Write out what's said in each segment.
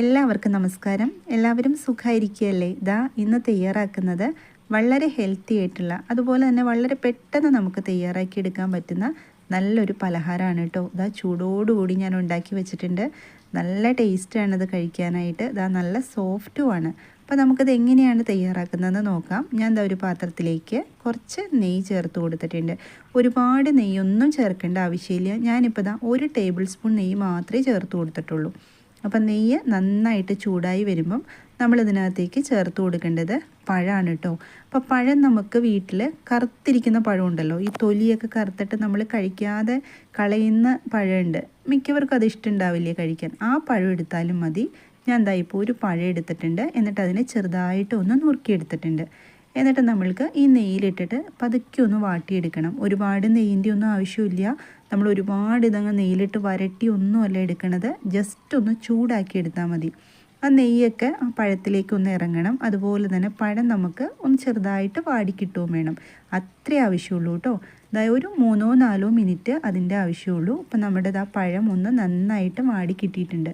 എല്ലാവർക്കും നമസ്കാരം. എല്ലാവരും സുഖമായിരിക്കുകയല്ലേ ഇതാ ഇന്ന് തയ്യാറാക്കുന്നത് വളരെ ഹെൽത്തി ആയിട്ടുള്ള അതുപോലെ തന്നെ വളരെ പെട്ടെന്ന് നമുക്ക് തയ്യാറാക്കി എടുക്കാൻ പറ്റുന്ന നല്ലൊരു പലഹാരമാണ് കേട്ടോ. ഇതാ ചൂടോടുകൂടി ഞാൻ ഉണ്ടാക്കി വെച്ചിട്ടുണ്ട്. നല്ല ടേസ്റ്റാണ് ഇത് കഴിക്കാനായിട്ട്. ഇതാ നല്ല സോഫ്റ്റുമാണ് അപ്പോൾ നമുക്കത് എങ്ങനെയാണ് തയ്യാറാക്കുന്നതെന്ന് നോക്കാം. ഞാൻ എന്താ ഒരു പാത്രത്തിലേക്ക് കുറച്ച് നെയ്യ് ചേർത്ത് കൊടുത്തിട്ടുണ്ട്. ഒരുപാട് നെയ്യൊന്നും ചേർക്കേണ്ട ആവശ്യമില്ല. ഞാനിപ്പോൾ ഇതാ ഒരു ടേബിൾ സ്പൂൺ നെയ്യ് മാത്രമേ ചേർത്ത് കൊടുത്തിട്ടുള്ളൂ. അപ്പം നെയ്യ് നന്നായിട്ട് ചൂടായി വരുമ്പം നമ്മളിതിനകത്തേക്ക് ചേർത്ത് കൊടുക്കേണ്ടത് പഴമാണ് കേട്ടോ അപ്പോൾ പഴം നമുക്ക് വീട്ടിൽ കറുത്തിരിക്കുന്ന പഴമുണ്ടല്ലോ ഈ തൊലിയൊക്കെ കറുത്തിട്ട് നമ്മൾ കഴിക്കാതെ കളയുന്ന പഴമുണ്ട്. മിക്കവർക്കും അത് ഇഷ്ടമുണ്ടാവില്ലേ കഴിക്കാൻ? ആ പഴം എടുത്താലും മതി. ഞാൻ എന്താ ഇപ്പോൾ ഒരു പഴം എടുത്തിട്ടുണ്ട്. എന്നിട്ട് അതിനെ ചെറുതായിട്ട് ഒന്ന് നുറുക്കിയെടുത്തിട്ടുണ്ട്. എന്നിട്ട് നമ്മൾക്ക് ഈ നെയ്യിലിട്ടിട്ട് പതുക്കെ ഒന്ന് വാട്ടിയെടുക്കണം. ഒരുപാട് നെയ്യിന്റെ ഒന്നും ആവശ്യമില്ല. നമ്മൾ ഒരുപാട് ഇതങ്ങ് നെയ്യിലിട്ട് വരട്ടി ഒന്നുമല്ല എടുക്കണത്. ജസ്റ്റ് ഒന്ന് ചൂടാക്കി എടുത്താൽ മതി. ആ നെയ്യൊക്കെ ആ പഴത്തിലേക്ക് ഒന്ന് ഇറങ്ങണം. അതുപോലെ തന്നെ പഴം നമുക്ക് ഒന്ന് ചെറുതായിട്ട് വാടിക്കിട്ടുകയും വേണം. അത്രേ ആവശ്യമുള്ളൂ കേട്ടോ. അതായത് ഒരു മൂന്നോ നാലോ മിനിറ്റ് അതിന്റെ ആവശ്യമുള്ളൂ. അപ്പം നമ്മുടെ ആ പഴം ഒന്ന് നന്നായിട്ട് വാടി കിട്ടിയിട്ടുണ്ട്.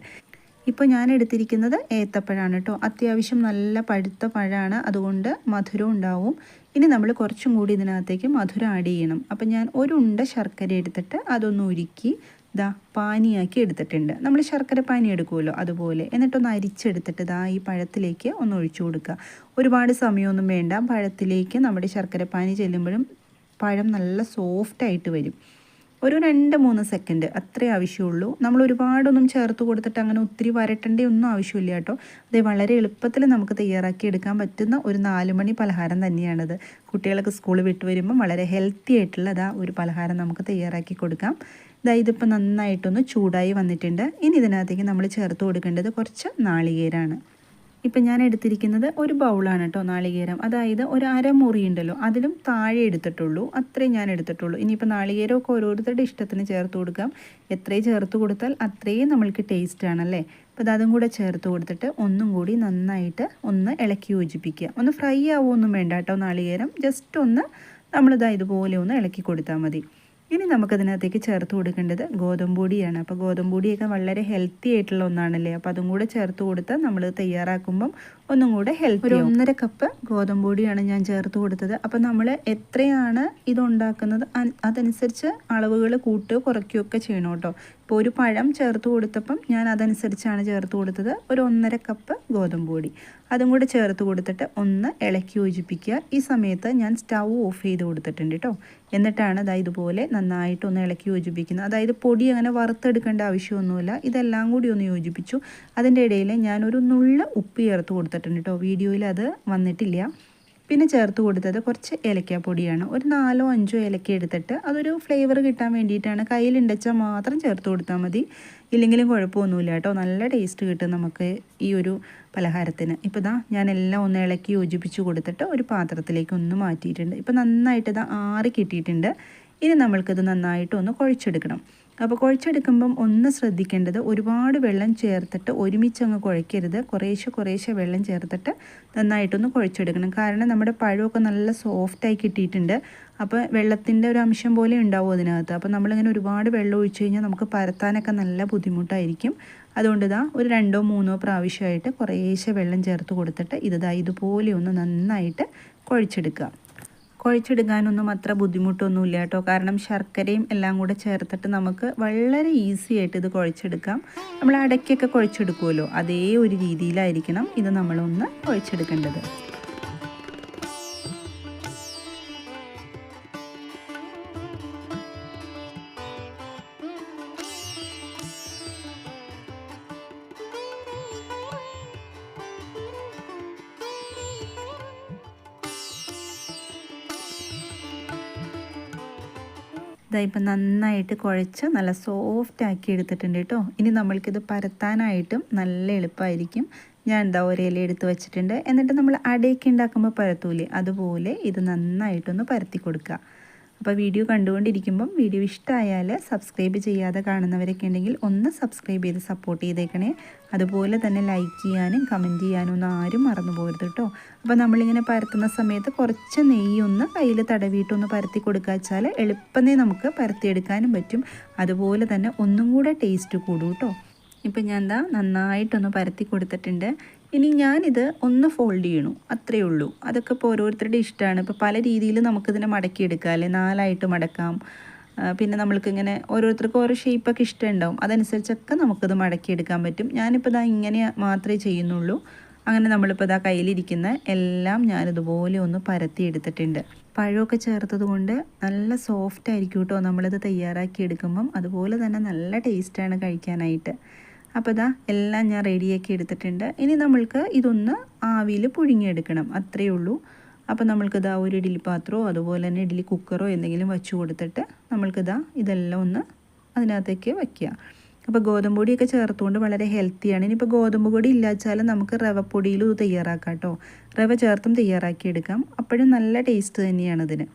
ഇപ്പോൾ ഞാൻ എടുത്തിരിക്കുന്നത് ഏത്തപ്പഴാണ് കേട്ടോ അത്യാവശ്യം നല്ല പഴുത്ത പഴമാണ് അതുകൊണ്ട് മധുരം ഉണ്ടാവും. ഇനി നമ്മൾ കുറച്ചും കൂടി ഇതിനകത്തേക്ക് മധുരം ആഡ് ചെയ്യണം. അപ്പം ഞാൻ ഒരു ഉണ്ട ശർക്കര എടുത്തിട്ട് അതൊന്ന് ഉരുക്കി ദാ പാനിയാക്കി എടുത്തിട്ടുണ്ട്. നമ്മൾ ശർക്കര പാനി എടുക്കുമല്ലോ അതുപോലെ. എന്നിട്ടൊന്ന് അരിച്ചെടുത്തിട്ട് ദാ ഈ പഴത്തിലേക്ക് ഒന്ന് ഒഴിച്ചു കൊടുക്കുക. ഒരുപാട് സമയമൊന്നും വേണ്ട. പഴത്തിലേക്ക് നമ്മുടെ ശർക്കര പാനി ചെല്ലുമ്പോഴും പഴം നല്ല സോഫ്റ്റായിട്ട് വരും. ഒരു രണ്ട് മൂന്ന് സെക്കൻഡ് അത്രേ ആവശ്യമുള്ളൂ. നമ്മൾ ഒരുപാടൊന്നും ചേർത്ത് കൊടുത്തിട്ട് അങ്ങനെ ഒത്തിരി വരട്ടേണ്ട ഒന്നും ആവശ്യമില്ല കേട്ടോ. അത് വളരെ എളുപ്പത്തിൽ നമുക്ക് തയ്യാറാക്കി എടുക്കാൻ പറ്റുന്ന ഒരു നാല് മണി പലഹാരം തന്നെയാണത്. കുട്ടികൾക്ക് സ്കൂളിൽ വിട്ട് വരുമ്പം വളരെ ഹെൽത്തി ആയിട്ടുള്ള അതാ ഒരു പലഹാരം നമുക്ക് തയ്യാറാക്കി കൊടുക്കാം. ഇതാ ഇതിപ്പോൾ നന്നായിട്ടൊന്ന് ചൂടായി വന്നിട്ടുണ്ട്. ഇനി ഇതിനകത്തേക്ക് നമ്മൾ ചേർത്ത് കൊടുക്കേണ്ടത് കുറച്ച് നാളികേരാണ്. ഇപ്പം ഞാൻ എടുത്തിരിക്കുന്നത് ഒരു ബൗളാണ് കേട്ടോ നാളികേരം. അതായത് ഒരു അരമുറി ഉണ്ടല്ലോ അതിലും താഴെ എടുത്തിട്ടുള്ളൂ. അത്രയും ഞാൻ എടുത്തിട്ടുള്ളൂ. ഇനിയിപ്പോൾ നാളികേരമൊക്കെ ഓരോരുത്തരുടെ ഇഷ്ടത്തിന് ചേർത്ത് കൊടുക്കാം. എത്രയും ചേർത്ത് കൊടുത്താൽ അത്രയും നമ്മൾക്ക് ടേസ്റ്റ് ആണല്ലേ? അപ്പോൾ അതും കൂടെ ചേർത്ത് കൊടുത്തിട്ട് ഒന്നും കൂടി നന്നായിട്ട് ഒന്ന് ഇളക്കി യോജിപ്പിക്കുക. ഒന്ന് ഫ്രൈ ആവുമൊന്നും വേണ്ട കേട്ടോ നാളികേരം. ജസ്റ്റ് ഒന്ന് നമ്മളിതാ ഇതുപോലെ ഒന്ന് ഇളക്കി കൊടുത്താൽ മതി. ഇനി നമുക്കതിനകത്തേക്ക് ചേർത്ത് കൊടുക്കേണ്ടത് ഗോതമ്പ് പൊടിയാണ്. അപ്പോൾ ഗോതമ്പ് പൊടിയൊക്കെ വളരെ ഹെൽത്തി ആയിട്ടുള്ള ഒന്നാണല്ലേ? അപ്പോൾ അതും കൂടെ ചേർത്ത് കൊടുത്താൽ നമ്മൾ തയ്യാറാക്കുമ്പം ഒന്നും കൂടെ ഹെൽത്തി ഒരു ഒന്നര കപ്പ് ഗോതമ്പ് പൊടിയാണ് ഞാൻ ചേർത്ത് കൊടുത്തത്. അപ്പോൾ നമ്മൾ എത്രയാണ് ഇതുണ്ടാക്കുന്നത് അതനുസരിച്ച് അളവുകൾ കൂട്ടുകയോ കുറയ്ക്കുകയോ ഒക്കെ ചെയ്യണം കേട്ടോ. ഇപ്പോൾ ഒരു പഴം ചേർത്ത് കൊടുത്തപ്പം ഞാൻ അതനുസരിച്ചാണ് ചേർത്ത് കൊടുത്തത്. ഒരു ഒന്നര കപ്പ് ഗോതമ്പ് പൊടി. അതും കൂടെ ചേർത്ത് കൊടുത്തിട്ട് ഒന്ന് ഇളക്കി യോജിപ്പിക്കുക. ഈ സമയത്ത് ഞാൻ സ്റ്റൗ ഓഫ് ചെയ്ത് കൊടുത്തിട്ടുണ്ട് കേട്ടോ. എന്നിട്ടാണ് അതായത് ഇതുപോലെ നന്നായിട്ട് ഒന്ന് ഇളക്കി യോജിപ്പിക്കുന്നത്. അതായത് പൊടി അങ്ങനെ വറുത്തെടുക്കേണ്ട ആവശ്യമൊന്നുമില്ല. ഇതെല്ലാം കൂടി ഒന്ന് യോജിപ്പിച്ചു. അതിന്റെ ഇടയിൽ ഞാൻ ഒരു നുള്ള ഉപ്പ് ചേർത്ത് കൊടുത്തിട്ടുണ്ട് കേട്ടോ വീഡിയോയിൽ അത് വന്നിട്ടില്ല. പിന്നെ ചേർത്ത് കൊടുത്തത് കുറച്ച് ഏലക്കാപ്പൊടിയാണ് ഒരു നാലോ അഞ്ചോ ഏലക്ക എടുത്തിട്ട് അതൊരു ഫ്ലേവർ കിട്ടാൻ വേണ്ടിയിട്ടാണ്. കയ്യിലുണ്ടച്ചാൽ മാത്രം ചേർത്ത് കൊടുത്താൽ മതി. ഇല്ലെങ്കിലും കുഴപ്പമൊന്നുമില്ല കേട്ടോ നല്ല ടേസ്റ്റ് കിട്ടും നമുക്ക് ഈ ഒരു പലഹാരത്തിന്. ഇപ്പോൾ ഇതാ ഞാൻ എല്ലാം ഒന്ന് ഇളക്കി യോജിപ്പിച്ച് കൊടുത്തിട്ട് ഒരു പാത്രത്തിലേക്ക് ഒന്ന് മാറ്റിയിട്ടുണ്ട്. ഇപ്പോൾ നന്നായിട്ട് ഇതാ ആറി കിട്ടിയിട്ടുണ്ട്. ഇനി നമ്മൾക്കിത് നന്നായിട്ട് ഒന്ന് കുഴച്ചെടുക്കണം. അപ്പോൾ കുഴച്ചെടുക്കുമ്പം ഒന്ന് ശ്രദ്ധിക്കേണ്ടത് ഒരുപാട് വെള്ളം ചേർത്തിട്ട് ഒരുമിച്ച് അങ്ങ് കുഴയ്ക്കരുത്. കുറേശ്ശെ കുറേശ്ശെ വെള്ളം ചേർത്തിട്ട് നന്നായിട്ടൊന്ന് കുഴച്ചെടുക്കണം. കാരണം നമ്മുടെ പഴമൊക്കെ നല്ല സോഫ്റ്റായി കിട്ടിയിട്ടുണ്ട്. അപ്പോൾ വെള്ളത്തിന്റെ ഒരു അംശം പോലെ ഉണ്ടാവും അതിനകത്ത്. അപ്പോൾ നമ്മളിങ്ങനെ ഒരുപാട് വെള്ളം ഒഴിച്ചു കഴിഞ്ഞാൽ നമുക്ക് പരത്താനൊക്കെ നല്ല ബുദ്ധിമുട്ടായിരിക്കും. അതുകൊണ്ട് ഇതാ ഒരു രണ്ടോ മൂന്നോ പ്രാവശ്യമായിട്ട് കുറേശ്ശെ വെള്ളം ചേർത്ത് കൊടുത്തിട്ട് ഇതാ ഇതുപോലെ ഒന്ന് നന്നായിട്ട് കുഴച്ചെടുക്കുക. കുഴച്ചെടുക്കാനൊന്നും അത്ര ബുദ്ധിമുട്ടൊന്നുമില്ല കേട്ടോ. കാരണം ശർക്കരയും എല്ലാം കൂടെ ചേർത്തിട്ട് നമുക്ക് വളരെ ഈസി ആയിട്ട് ഇത് കുഴച്ചെടുക്കാം. നമ്മൾ അടയ്ക്കൊക്കെ കുഴച്ചെടുക്കുമല്ലോ. അതേ ഒരു രീതിയിലായിരിക്കണം ഇത് നമ്മളൊന്ന് കുഴച്ചെടുക്കേണ്ടത്. ഇതായിപ്പോൾ നന്നായിട്ട് കുഴച്ച് നല്ല സോഫ്റ്റ് ആക്കി എടുത്തിട്ടുണ്ട് കേട്ടോ. ഇനി നമ്മൾക്കിത് പരത്താനായിട്ടും നല്ല എളുപ്പമായിരിക്കും. ഞാൻ എന്താ ഒരേല എടുത്ത് വെച്ചിട്ടുണ്ട്. എന്നിട്ട് നമ്മൾ അടയൊക്കെ ഉണ്ടാക്കുമ്പോൾ പരത്തൂലേ? അതുപോലെ ഇത് നന്നായിട്ടൊന്ന് പരത്തി കൊടുക്കുക. അപ്പോൾ വീഡിയോ കണ്ടുകൊണ്ടിരിക്കുമ്പം വീഡിയോ ഇഷ്ടമായാൽ സബ്സ്ക്രൈബ് ചെയ്യാതെ കാണുന്നവരൊക്കെ ഉണ്ടെങ്കിൽ ഒന്ന് സബ്സ്ക്രൈബ് ചെയ്ത് സപ്പോർട്ട് ചെയ്തേക്കണേ. അതുപോലെ തന്നെ ലൈക്ക് ചെയ്യാനും കമന്റ് ചെയ്യാനും ഒന്നും ആരും മറന്നു പോകരുത് കേട്ടോ. അപ്പോൾ നമ്മളിങ്ങനെ പരത്തുന്ന സമയത്ത് കുറച്ച് നെയ്യൊന്ന് കയ്യിൽ തടവിയിട്ടൊന്ന് പരത്തി കൊടുക്കുക വെച്ചാൽ എളുപ്പമേ നമുക്ക് പരത്തിയെടുക്കാനും പറ്റും. അതുപോലെ തന്നെ ഒന്നും കൂടെ ടേസ്റ്റ് കൂടും കേട്ടോ. ഇപ്പം ഞാൻ എന്താ നന്നായിട്ടൊന്ന് പരത്തി കൊടുത്തിട്ടുണ്ട്. ഇനി ഞാനിത് ഒന്ന് ഫോൾഡ് ചെയ്യണു. അത്രയേ ഉള്ളൂ. അതൊക്കെ ഇപ്പോൾ ഓരോരുത്തരുടെ ഇഷ്ടമാണ് ഇപ്പോൾ പല രീതിയിൽ നമുക്കിതിനെ മടക്കിയെടുക്കാം അല്ലെ? നാലായിട്ട് മടക്കാം. പിന്നെ നമ്മൾക്ക് ഇങ്ങനെ ഓരോരുത്തർക്കും ഓരോ ഷേപ്പൊക്കെ ഇഷ്ടമുണ്ടാവും. അതനുസരിച്ചൊക്കെ നമുക്കിത് മടക്കിയെടുക്കാൻ പറ്റും. ഞാനിപ്പോൾ ഇതാ ഇങ്ങനെ മാത്രമേ ചെയ്യുന്നുള്ളൂ. അങ്ങനെ നമ്മളിപ്പോൾ ഇതാ കയ്യിലിരിക്കുന്ന എല്ലാം ഞാനിതുപോലെ ഒന്ന് പരത്തി എടുത്തിട്ടുണ്ട്. പഴമൊക്കെ ചേർത്തത് കൊണ്ട് നല്ല സോഫ്റ്റ് ആയിരിക്കും കേട്ടോ. നമ്മളിത് തയ്യാറാക്കി എടുക്കുമ്പം. അതുപോലെ തന്നെ നല്ല ടേസ്റ്റാണ് കഴിക്കാനായിട്ട്. അപ്പോൾ ഇതാ എല്ലാം ഞാൻ റെഡിയാക്കി എടുത്തിട്ടുണ്ട്. ഇനി നമ്മൾക്ക് ഇതൊന്ന് ആവിയിൽ പുഴുങ്ങിയെടുക്കണം. അത്രയേ ഉള്ളൂ. അപ്പോൾ നമ്മൾക്കിതാ ഒരു ഇഡ്ഡലി പാത്രമോ അതുപോലെ തന്നെ ഇഡ്ഡലി കുക്കറോ എന്തെങ്കിലും വെച്ച് കൊടുത്തിട്ട് നമ്മൾക്കിതാ ഇതെല്ലാം ഒന്ന് അതിനകത്തേക്ക് വയ്ക്കുക. അപ്പോൾ ഗോതമ്പ് പൊടിയൊക്കെ ചേർത്തുകൊണ്ട് വളരെ ഹെൽത്തിയാണ്. ഇനിയിപ്പോൾ ഗോതമ്പ് പൊടി ഇല്ലാച്ചാലും നമുക്ക് റവപ്പൊടിയിലും ഇത് തയ്യാറാക്കാം കേട്ടോ. റവ ചേർത്തും തയ്യാറാക്കി എടുക്കാം അപ്പോഴും നല്ല ടേസ്റ്റ് തന്നെയാണ് ഇതിന്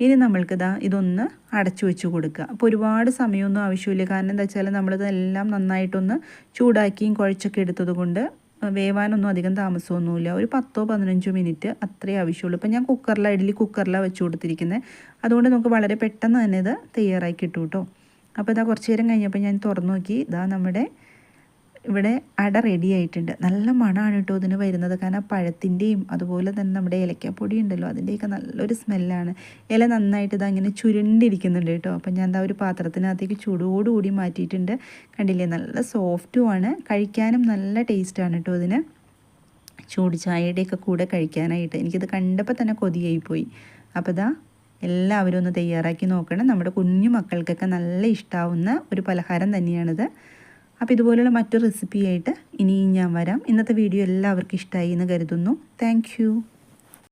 ഇനി നമ്മൾക്ക് ഇതാ ഇതൊന്ന് അടച്ചു വെച്ച് കൊടുക്കുക അപ്പോൾ ഒരുപാട് സമയമൊന്നും ആവശ്യമില്ല. കാരണം എന്താ വെച്ചാൽ നമ്മളിതെല്ലാം നന്നായിട്ടൊന്ന് ചൂടാക്കിയും കുഴച്ചൊക്കെ എടുത്തത് കൊണ്ട് വേവാനൊന്നും അധികം താമസമൊന്നുമില്ല. ഒരു പത്തോ പതിനഞ്ചോ മിനിറ്റ് അത്രേ ആവശ്യമുള്ളൂ. ഇപ്പം ഞാൻ കുക്കറിലാണ് ഇഡ്ഡലി കുക്കറിലാണ് വെച്ച് കൊടുത്തിരിക്കുന്നത് അതുകൊണ്ട് നമുക്ക് വളരെ പെട്ടെന്ന് തന്നെ ഇത് തയ്യാറാക്കി കിട്ടും കേട്ടോ അപ്പോൾ ഇതാ കുറച്ച് നേരം കഴിഞ്ഞപ്പോൾ ഞാൻ തുറന്നു നോക്കി. ഇതാ നമ്മുടെ ഇവിടെ അട റെഡി ആയിട്ടുണ്ട്. നല്ല മണമാണ് കേട്ടോ ഇതിന് വരുന്നത്. കാരണം പഴത്തിന്റെയും അതുപോലെ തന്നെ നമ്മുടെ ഏലക്കാപ്പൊടി ഉണ്ടല്ലോ അതിന്റെയൊക്കെ നല്ലൊരു സ്മെല്ലാണ് ഇല നന്നായിട്ട് ഇത് അങ്ങനെ ചുരുണ്ടിരിക്കുന്നുണ്ട് കേട്ടോ. അപ്പം ഞാൻ എന്താ ഒരു പാത്രത്തിനകത്തേക്ക് ചൂടോടുകൂടി മാറ്റിയിട്ടുണ്ട്. കണ്ടില്ലേ? നല്ല സോഫ്റ്റുമാണ് കഴിക്കാനും നല്ല ടേസ്റ്റാണ് കേട്ടോ ഇതിന്. ചൂട് ചായയുടെയൊക്കെ കൂടെ കഴിക്കാനായിട്ട്. എനിക്കിത് കണ്ടപ്പോൾ തന്നെ കൊതിയായിപ്പോയി അപ്പോൾ ഇതാ എല്ലാവരും ഒന്ന് തയ്യാറാക്കി നോക്കണം. നമ്മുടെ കുഞ്ഞു മക്കൾക്കൊക്കെ നല്ല ഇഷ്ടാവുന്ന ഒരു പലഹാരം തന്നെയാണിത്. അപ്പോൾ ഇതുപോലുള്ള മറ്റു റെസിപ്പിയായിട്ട് ഇനിയും ഞാൻ വരാം. ഇന്നത്തെ വീഡിയോ എല്ലാവർക്കും ഇഷ്ടമായി എന്ന് കരുതുന്നു. താങ്ക്